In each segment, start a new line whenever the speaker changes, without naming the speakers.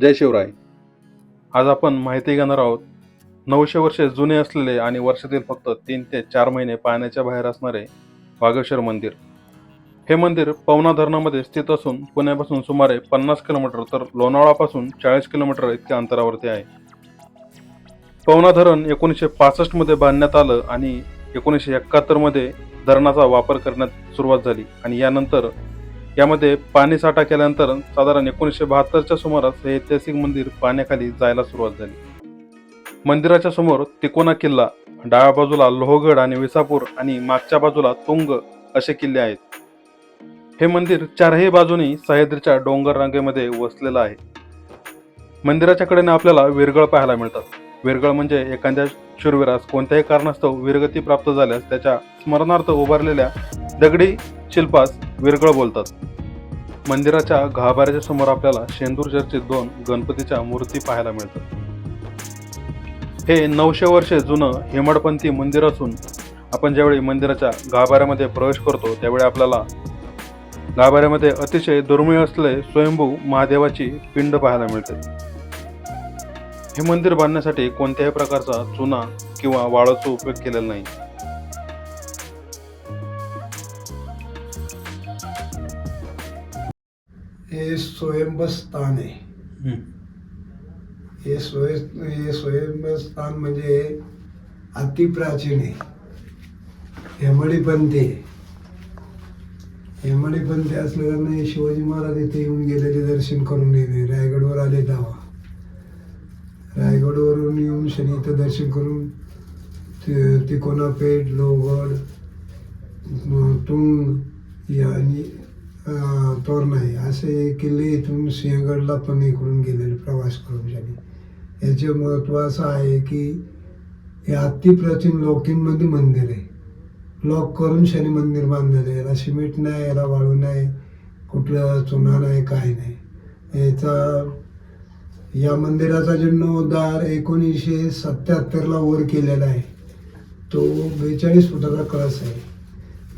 जय शिवराय. आज आपण माहिती घेणार आहोत नऊशे वर्षे जुने असलेले आणि वर्षातील फक्त तीन ते चार महिने पाण्याच्या बाहेर असणारे वागेश्वर मंदिर. हे मंदिर पवना धरणामध्ये स्थित असून पुण्यापासून सुमारे पन्नास किलोमीटर तर लोणावळापासून चाळीस किलोमीटर इतक्या अंतरावरती आहे. पवना धरण एकोणीसशे पासष्टमध्ये बांधण्यात आलं आणि एकोणीसशे एकाहत्तरमध्ये धरणाचा वापर करण्यात सुरुवात झाली आणि यानंतर यामध्ये पाणी साठा केल्यानंतर साधारण एकोणीसशे बहात्तरच्या सुमारास हे ऐतिहासिक मंदिर पाण्याखाली जायला सुरुवात झाली. मंदिराच्या समोर तिकोना किल्ला डाव्या बाजूला लोहगड आणि विसापूर आणि मागच्या बाजूला तुंग असे किल्ले आहेत. हे मंदिर चारही बाजूनी सह्याद्रीच्या डोंगर रांगेमध्ये वसलेलं आहे. मंदिराच्या कडेने आपल्याला विरगळ पाहायला मिळतात. विरगळ म्हणजे एखाद्या शूरवीरास कोणत्याही कारणास्तव विरगती प्राप्त झाल्यास त्याच्या स्मरणार्थ उभारलेल्या दगडी शिल्पास विरगळ बोलतात. मंदिराच्या गाभाऱ्याच्या समोर आपल्याला शेंदूर चर्चेत दोन गणपतीच्या मूर्ती पाहायला मिळतात. हे नऊशे वर्षे जुनं हेमडपंथी मंदिर असून आपण ज्यावेळी मंदिराच्या गाभाऱ्यामध्ये प्रवेश करतो त्यावेळी आपल्याला गाभाऱ्यामध्ये अतिशय दुर्मिळ असले स्वयंभू महादेवाची पिंड पाहायला मिळते. हे मंदिर बांधण्यासाठी कोणत्याही प्रकारचा चुना किंवा वाळाचा उपयोग केलेला नाही.
हे स्वयंभस्थान आहे. हे. स्वय हे स्वयंभस्थान म्हणजे अतिप्राचीन आहे. हेमडीपंथी हेमडीपंथी असल्याने शिवाजी महाराज इथे येऊन गेलेले दर्शन करून गेले रायगडवर आले तेव्हा. रायगडवरून येऊन शनी इथं दर्शन करून ते- तिकोना पेठ लोहगड तुंग या आणि अं, नाही. असे किल्ले इथून सिंहगडला पण इकडून गेलेले प्रवास करून शनी याचे महत्त्व असं आहे की हे अतिप्राचीन लोकींमध्ये मंदिर आहे. लॉक करून शनी मंदिर बांधलेलं आहे. याला सिमेंट नाही याला वाळू नाही कुठलं चुना नाही काही नाही. याचा या मंदिराचा जीर्णोद्धार एकोणीसशे सत्याहत्तरला वर केलेला आहे तो बेचाळीस फुटाचा कळस आहे.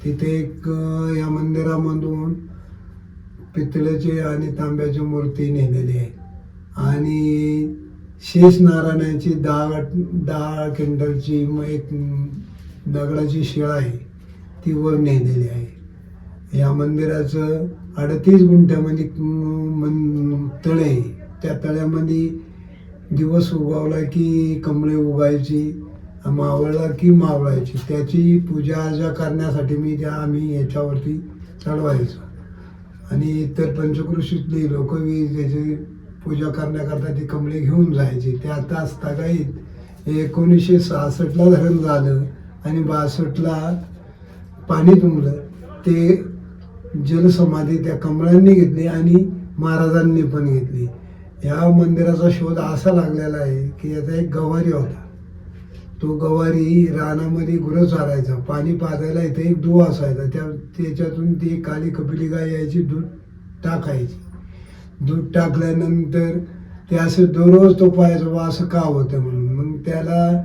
तिथे एक या मंदिरामधून पितळेचे आणि तांब्याची मूर्ती नेलेली आहे. आणि शेष नारायणाची दहा दहा किंडलची एक दगडाची शिळा आहे ती वर नेलेली आहे. या मंदिराचं अडतीस गुंठ्यामध्ये मन तळे आहे. त्या तळ्यामध्ये दिवस उगवला की कमळे उगायची मावळला की मावळायची. त्याची पूजा अर्जा करण्यासाठी मी त्या आम्ही याच्यावरती चढवायचो. आणि इतर पंचकृषीतली लोक त्याची पूजा करण्याकरता ती कमळे घेऊन जायची. ते आता स्थगाईत एकोणीसशे सहासष्टला धरण झालं आणि बासष्टला पाणी तुंबलं. ते जलसमाधी त्या कमळांनी घेतली आणि महाराजांनी पण घेतली. या मंदिराचा शोध असा लागलेला आहे की याचा एक गवारी होता. तो गवारी रानामध्ये गुरं चारायचा पाणी पाजायला इथे एक दुवा असायचा. त्या त्याच्यातून ती काली कपिली गाय यायची दूध टाकायची. दूध टाकल्यानंतर ते असं दररोज तो पाहायचं बा असं का होतं म्हणून. मग त्याला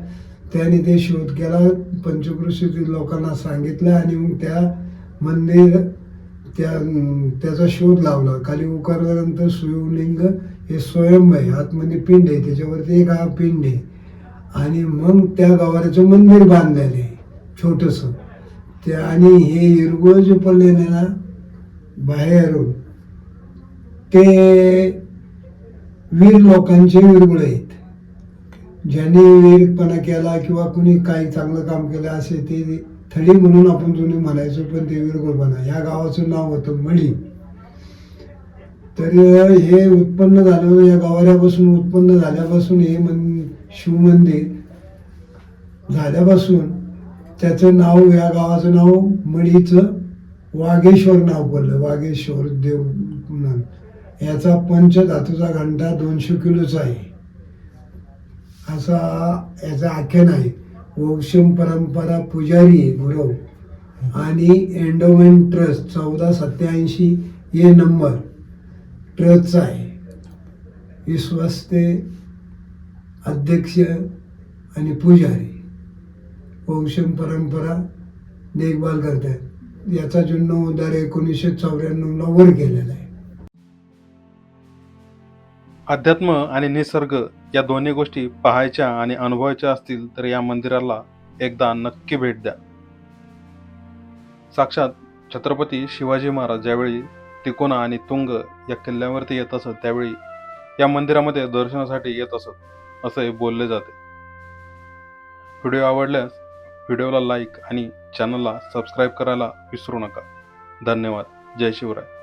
त्याने ते शोध केला पंचकृषीतील लोकांना सांगितलं आणि मग त्या मंदिर त्या त्याचा शोध लावला. खाली उकारल्यानंतर शिवलिंग हे स्वयंभ आहे आतमध्ये पिंड आहे त्याच्यावरती एक हा पिंड आहे. आणि मग त्या गावाचं मंदिर बांधलेलं आहे छोटंसं ते आणि हे इरगोळ जे पडलेले ना बाहेरून ते वीर लोकांचे विरगुळ आहेत. ज्यांनी वीरपणा केला किंवा कुणी काही चांगलं काम केलं असे ते थडी म्हणून आपण जुने म्हणायचो पण ते विरगुळपणा ह्या गावाचं नाव होतं मळी तर हे उत्पन्न झालं या गवाऱ्यापासून उत्पन्न झाल्यापासून हे मन शिवमंदिर झाल्यापासून त्याचं नाव या गावाचं नाव मळीचं वाघेश्वर नाव पडलं. वाघेश्वर देव म्हणून. याचा पंचधातूचा घंटा दोनशे किलोचा आहे. असा याचा आख्यान आहे. वंशम परंपरा पुजारी गुरव. आणि एंडोमेंट ट्रस्ट चौदा सत्याऐंशी हे नंबर. ट्रस्टचा आहे. विश्वस्ते अध्यक्ष आणि पुजारी वंशम परंपरा देखभाल करत आहेत याचा जीर्णोद्धार एकोणीसशे चौऱ्याण्णवला वर केलेला आहे.
अध्यात्म आणि निसर्ग या दोन्ही गोष्टी पाहायच्या आणि अनुभवायच्या असतील तर या मंदिराला एकदा नक्की भेट द्या. साक्षात छत्रपती शिवाजी महाराज ज्यावेळी तिकोना आणि तुंग या किल्ल्यावरती येत असत त्यावेळी या मंदिरामध्ये दर्शनासाठी येत असत असे बोलले जाते. व्हिडिओ आवडल्यास व्हिडिओला लाईक आणि चॅनलला सबस्क्राईब करायला विसरू नका. धन्यवाद. जय शिवराय.